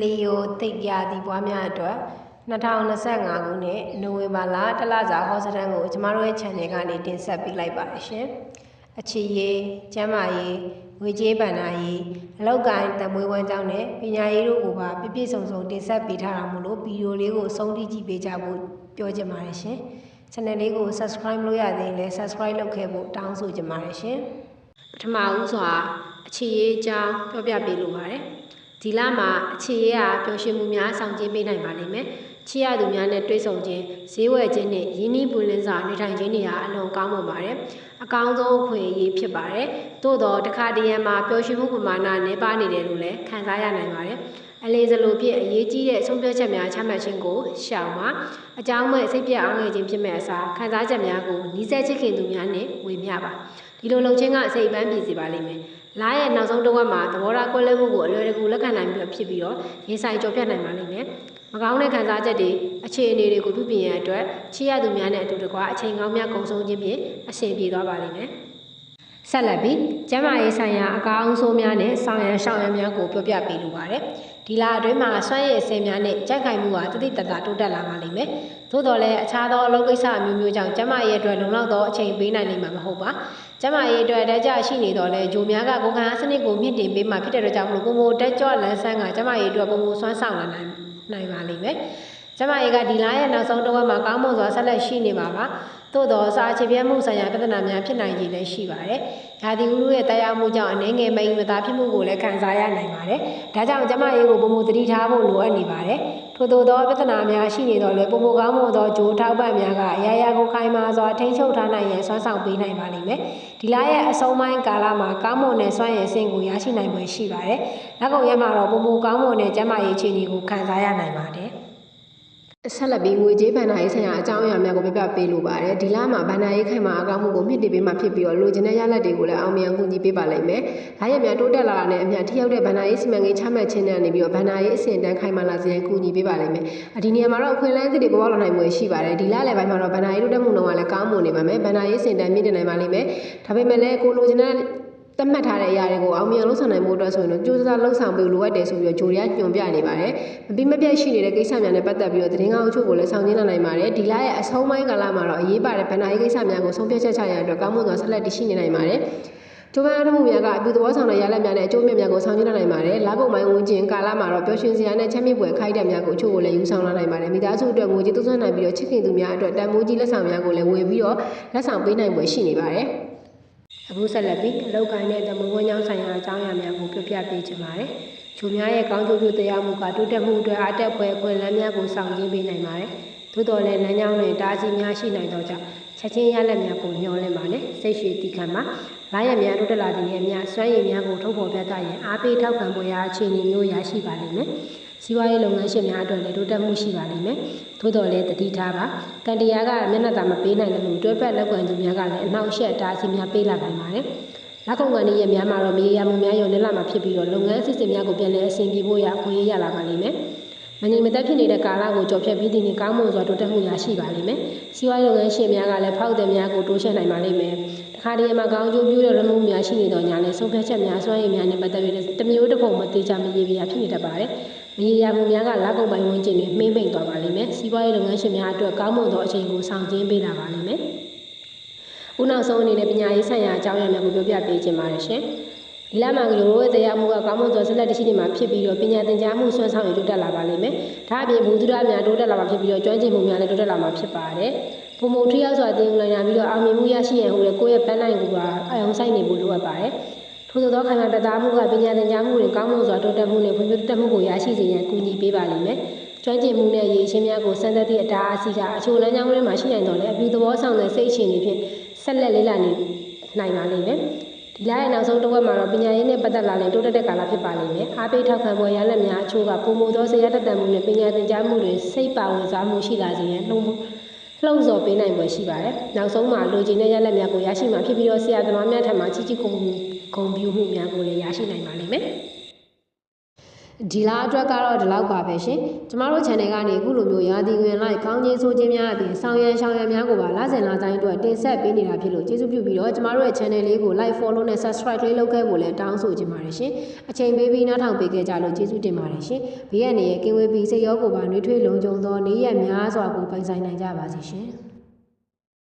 လီယိုတိတ်ပြသည်ပွားများအတွက်2025ခုနှစ်နိုဝင်ဘာလတလစာဟောစတန်ကိုကျမတို့ရဲ့ channel ကနေတင်ဆက်ပေးလိုက်ပါတယ်ရှင်။အခြေရေးကျမ်းမာရေးငွေကြေးဗန္ဒာရေးအလောက်ကိုင်းတံမွေးဝမ်းကြောင်းနဲ့ပညာရေးတို့ကိုပါပြည့်ပြည့်စုံစုံတင်ဆက်ပေးထားတာမို့လို့ဗီဒီယိုလေးကိုအဆုံးထိကြည့်ပေးကြဖို့ပြောချင်ပါတယ်ရှင်။ channel လေးကို subscribe လုပ်ရသေးရင်လည်း subscribe လုပ်ခဲ့ဖို့တောင်းဆိုချင်ပါတယ်ရှင်။ပထမဦးစွာအခြေရေးအကြောင်းပြောပြပေးလိုပါတယ်။ ဒီလမှာအခြေရေးကပျော်ရွှင်မှုများဆောင်ကျင်းပေးနိုင်ပါလိမ့်မယ်။ချစ်ရသူများနဲ့တွေ့ဆုံခြင်းဈေးဝယ်ခြင်းနဲ့ရင်းနှီးပွင့်လင်းစွာနေထိုင်ခြင်းတွေဟာအလွန်ကောင်းမွန်ပါတယ်။အကောင်းဆုံးအခွင့်အရေးဖြစ်ပါတယ်။သို့တော့တစ်ခါတရံမှာပျော်ရွှင်မှုပမာဏနည်းပါးနေတယ်လို့လည်းခံစားရနိုင်ပါတယ်။အလေးစလိုဖြင့်အရေးကြီးတဲ့ဆုံးဖြတ်ချက်များချမှတ်ခြင်းကိုရှောင်ပါအကြောင်းမဲ့စိတ်ပြအောင်ငယ်ခြင်းဖြစ်မဲ့အစားခံစားချက်များကိုနီးစပ်ချစ်ခင်သူများနဲ့ဝေမျှပါဒီလိုလုပ်ခြင်းကစိတ်ပန်းပြည်စေပါလိမ့်မယ် လားရဲ့နောက်ဆုံးတစ်ဝက်မှာသဘောထားကွဲလွဲမှုကိုအလွယ်တကူလက်ခံနိုင်ပြီးတော့ဖြစ်ပြီးတော့ရင်ဆိုင်ကြော်ဖြတ်နိုင်ပါလိမ့်မယ်မကောင်းတဲ့ခံစားချက်တွေအခြေအနေတွေကိုပြုပြင်ရန်အတွက်ချစ်ရသူများနဲ့အတူတကွအချိန်ကောင်းများကုန်ဆုံးခြင်းဖြင့်အဆင်ပြေသွားပါလိမ့်မယ်ဆက်လက်ပြီးကျမ်းမာရေးဆိုင်ရာအကောင်းဆုံးများနဲ့ဆောင်ရန်ရှောင်ရန်များကိုပြောပြပေးလိုပါတယ်။ဒီလအတွင်းမှာစွမ်းရည်အစင်များနဲ့ကြက်ခိုင်မှုဟာတတိတတတိုးတက်လာပါလိမ့်မယ်။သို့တော်လည်းအခြားသောအလုပ်ကိစ္စအမျိုးမျိုးကြောင့်ကျမ်းမာရေးအတွက်လုံလောက်သောအချိန်ပေးနိုင်နိုင်မှာမဟုတ်ပါ။ ကျမ်းမာရေးအတွက်တက်ကြရှိနေတော့လဲဂျိုများကကိုယ်ခံအားစနစ်ကိုမြင့်တင်ပေးမှဖြစ်တဲ့အတွက်ကြောင့်မလို့ပုံမတက်ကြွလန်းဆန်းကကျမ်းမာရေးအတွက်ပုံမစွမ်းဆောင်လာနိုင်နိုင်ပါလိမ့်မယ်။ ကျမရေကဒီလရဲ့နောက်ဆုံးတစ်ဝက်မှာကောင်းမွန်စွာဆက်လက်ရှိနေပါပါသို့တော့စာချပြတ်မှုဆိုင်ရာပြဿနာများဖြစ်နိုင်ခြင်းလည်းရှိပါတယ်။ဓာတိဥရုရဲ့တရားမှုကြောင့်အနေငယ်မိန်မသားဖြစ်မှုကိုလည်းခံစားရနိုင်ပါတယ်။ဒါကြောင့်ကျမရေကိုပုံမသတိထားဖို့လိုအပ်နေပါတယ်။ထို့သောသောပြဿနာများရှိနေတော့လေပုံမကောင်းမွန်သောဂျိုးထောက်ပံ့များကအရာရာကိုခိုင်မာစွာထိန်းချုပ်ထားနိုင်ရန်စွမ်းဆောင်ပေးနိုင်ပါလိမ့်မယ်။ဒီလရဲ့အဆုံးပိုင်းကာလမှာကောင်းမွန်တဲ့စွမ်းရည်စင်ကိုရရှိနိုင်ပွဲရှိပါတယ်။နောက်ကုန်ရက်မှာတော့ပုံမကောင်းမွန်တဲ့ကျမရေအခြေအနေကိုခံစားရနိုင်ပါတယ်။ ဆက်လက်ပြီးငွေကြေးဗန္ဒာရေးဆိုင်ရာအကြောင်းအရာများကိုပြပြပေးလိုပါတယ်ဒီလမှာဗန္ဒာရေးခိုင်မာအကောင်းမှုကိုမြင့်တင်ပေးမှဖြစ်ပြီးတော့လိုချင်တဲ့ရလဒ်တွေကိုလည်းအောင်မြင်ကူညီပေးပါလိမ့်မယ်။ဒါရများတိုးတက်လာတာနဲ့အမျှထိရောက်တဲ့ဗန္ဒာရေးစီမံကိန်းချမှတ်ခြင်းနဲ့နေပြီးတော့ဗန္ဒာရေးအဆင့်တန်းခိုင်မာလာစေရန်ကူညီပေးပါလိမ့်မယ်။ဒီနေရာမှာတော့အခွင့်အလမ်းသစ်တွေပေါ်ပေါက်လာနိုင်မှုရှိပါတယ်ဒီလလည်းပိုင်းမှာတော့ဗန္ဒာရေးတိုးတက်မှုနှုန်းကလည်းကောင်းမွန်နေပါမယ်ဗန္ဒာရေးအဆင့်တန်းမြင့်တင်နိုင်ပါလိမ့်မယ်။ဒါပေမဲ့လည်းကိုလိုချင်တဲ့ သတ်မှတ်ထားတဲ့အရာတွေကိုအောင်မြင်လုပ်ဆောင်နိုင်မှုအတွက်ဆိုရင်တော့ကြိုးစားလှုပ်ဆောင်ပေးလိုအပ်တယ်ဆိုပြီးတော့ဂျိုရီကညွန်ပြနေပါတယ်။မပြီးမပြတ်ရှိနေတဲ့ကိစ္စများနဲ့ပတ်သက်ပြီးတော့သတင်းကောင်းအချို့ကိုလည်းဆောင်ကျဉ်လာနိုင်ပါတယ်။ဒီလရဲ့အဆုံးပိုင်းကာလမှာတော့အရေးပါတဲ့ဗန္ဒာရေးကိစ္စများကိုဆုံးဖြတ်ချက်ချရတဲ့အတွက်ကောင်းမွန်စွာဆက်လက်တည်ရှိနေနိုင်ပါတယ်။ကျိုးပန်းအမှုများကအပြုသဘောဆောင်တဲ့ရလဒ်များနဲ့အကျိုးမြတ်များကိုဆောင်ကျဉ်နိုင်ပါတယ်။လာကုန်ပိုင်းဝင်ခြင်းကာလမှာတော့ပျော်ရွှင်စရာနဲ့ချမ်းမြေ့ပွဲခိုက်တဲ့များကိုအချို့ကိုလည်းယူဆောင်လာနိုင်ပါတယ်။မိသားစုအတွက်ငွေကြေးသွင်းနိုင်ပြီးတော့ချစ်ခင်သူများအတွက်တန်မိုးကြီးလက်ဆောင်များကိုလည်းဝယ်ပြီးတော့လက်ဆောင်ပေးနိုင်ပွဲရှိနေပါတယ်။ အခုဆက်လက်ပြီးအလောက်ကိုင်းတဲ့သမဝန်းကျောင်းဆိုင်ရာအကြောင်းအရာများကိုပြပြပေးချင်ပါတယ်။ဂျိုများရဲ့ကောင်းကျိုးကျိုးတရားမှုကတိုးတက်မှုအတွက်အတက်ဖွဲခွင့်လမ်းများကိုဆောင်ကျင်းပေးနိုင်ပါတယ်။သို့တော်လည်းလမ်းကြောင်းတွင်တားဆီးများရှိနိုင်သောကြောင့်ချက်ချင်းရလက်များကိုမျှော်လင့်ပါနဲ့စိတ်ရှည်တည်ခံပါ။လာရများတိုးတက်လာတဲ့နေရာများစွမ်းရည်များကိုထုတ်ဖော်ပြသရင်အားပေးထောက်ခံပွဲရာအခြေအနေမျိုးရရှိပါလိမ့်မယ်။ စီးပွားရေးလုပ်ငန်းရှင်များအတွက်လည်းတိုးတက်မှုရှိပါလိမ့်မယ်။သို့တော်လည်းတတိထားပါ။ကံတရားကမျက်နှာသာမပေးနိုင်တဲ့လူတွဲဖက်လက်ကွန်သူများကလည်းအနှောက်အယှက်တားဆီးများပေးလာနိုင်ပါတယ်။လက်ကုံကန်ရဲ့များမှာတော့မြေရမှုများယုံနေလာမှာဖြစ်ပြီးတော့လုပ်ငန်းအစီအစဉ်များကိုပြန်လည်အဆင်ပြေဖို့ရခွင့်ရရလာပါလိမ့်မယ်။မငြိမ်မသက်ဖြစ်နေတဲ့ကာလကိုကြော်ဖြတ်ပြီးတည်နေကောင်းမွန်စွာတိုးတက်မှုရရှိပါလိမ့်မယ်။စီးပွားရေးလုပ်ငန်းရှင်များကလည်းဖောက်သည်များကိုတိုးချဲ့နိုင်ပါလိမ့်မယ်။တခါတည်းမှာကောင်းကျိုးပြုတဲ့ရမှုများရှိနေတော့ညာလည်းဆုံးဖြတ်ချက်များစွမ်းရည်များနဲ့ပတ်သက်ပြီးတမျိုးတစ်ပုံမသေးချာမရေပြာဖြစ်နေတတ်ပါတယ်။ မရေရာမှုများကလက်ကုံပိုင်းဝန်းကျင်တွင်မှိမ့်မိန်သွားပါလိမ့်မယ်။စီးပွားရေးလုပ်ငန်းရှင်များအတွက်ကောင်းမွန်သောအချိန်ကိုဆောင်ကျဉ်ပေးလာပါလိမ့်မယ်။ဦးနောက်ဆုံးအနေနဲ့ပညာရေးဆိုင်ရာအကြောင်းအရာများကိုပြောပြပေးခြင်းပါတယ်ရှင်။ဒီလမှာရိုးရိုးရဲ့တရားမှုကကောင်းမွန်စွာဆက်လက်တရှိနေမှာဖြစ်ပြီးတော့ပညာသင်ကြားမှုဆွမ်းဆောင်ရည်တိုးတက်လာပါလိမ့်မယ်။ဒါအပြင်ဘုဒ္ဓရများတိုးတက်လာမှာဖြစ်ပြီးတော့ကျွမ်းကျင်မှုများလည်းတိုးတက်လာမှာဖြစ်ပါတယ်။ပုံမထရောက်စွာသင်ယူနိုင်တာပြီးတော့အောင်မြင်မှုရရှိရန်ဟိုလေကိုယ့်ရဲ့ပန်းနိုင်ကိုပါအယုံဆိုင်နေဖို့လိုအပ်ပါတယ်။ ထို့သောခိုင်မာတသားမှုကပညာသင်ကြားမှုတွေကောင်းမွန်စွာတိုးတက်မှုနဲ့ဖွံ့ဖြိုးတိုးတက်မှုကိုရရှိစေရန်ကူညီပေးပါလိမ့်မယ်။ကျွမ်းကျင်မှုနဲ့ရည်ရှင်းများကိုစံသက်သည့်အတားအဆီးကအချိုလမ်းကြောင်းတွေမှာရှိနိုင်တော့လေအပြုသဘောဆောင်တဲ့စိတ်ရှင်တွေဖြင့်ဆက်လက်လေးလာနေနိုင်ပါလိမ့်မယ်။ဒီလရဲ့နောက်ဆုံးတစ်ဝက်မှာတော့ပညာရေးနဲ့ပတ်သက်လာရင်တိုးတက်တဲ့ကာလဖြစ်ပါလိမ့်မယ်။အားပေးထောက်ခံပွဲရလက်များအချို့ကပုံမှုသောဆရာတက်တန်မှုနဲ့ပညာသင်ကြားမှုတွေစိတ်ပါဝင်စားမှုရှိလာစေရန်လှုံ့လှုံ့ဆော်ပေးနိုင်ပွဲရှိပါတယ်။နောက်ဆုံးမှာလိုချင်တဲ့ရလက်များကိုရရှိမှာဖြစ်ပြီးတော့ဆရာသမားများထံမှချီချီကုံ ကုံပြူမှုများကိုလည်းရရှိနိုင်ပါလိမ့်မယ်။ဒီလားအတွက်ကတော့ဒီလောက်ပါပဲရှင်ကျမတို့ channel ကနေအခုလိုမျိုးရာသီဝင်လိုက်ကောင်းခြင်းဆိုခြင်းများအပြင်ဆောင်ရန်ရှောင်ရန်များကိုပါလာစင်လာတိုင်းအတွက်တင်ဆက်ပေးနေတာဖြစ်လို့ကျေးဇူးပြုပြီးတော့ကျမတို့ရဲ့ channel လေးကို like follow နဲ့ subscribe လေးလုပ်ခဲ့ဖို့လည်းတောင်းဆိုချင်ပါတယ်ရှင်အချိန်ပေးပြီးနောက်ထောင်ပေးခဲ့ကြလို့ကျေးဇူးတင်ပါတယ်ရှင်ဘေးရန်ရဲ့ကင်းဝေးပြီးစိတ်ရောကိုယ်ပါနှွေးထွေးလုံခြုံသောနေ့ရက်များစွာကိုပိုင်ဆိုင်နိုင်ကြပါစေရှင်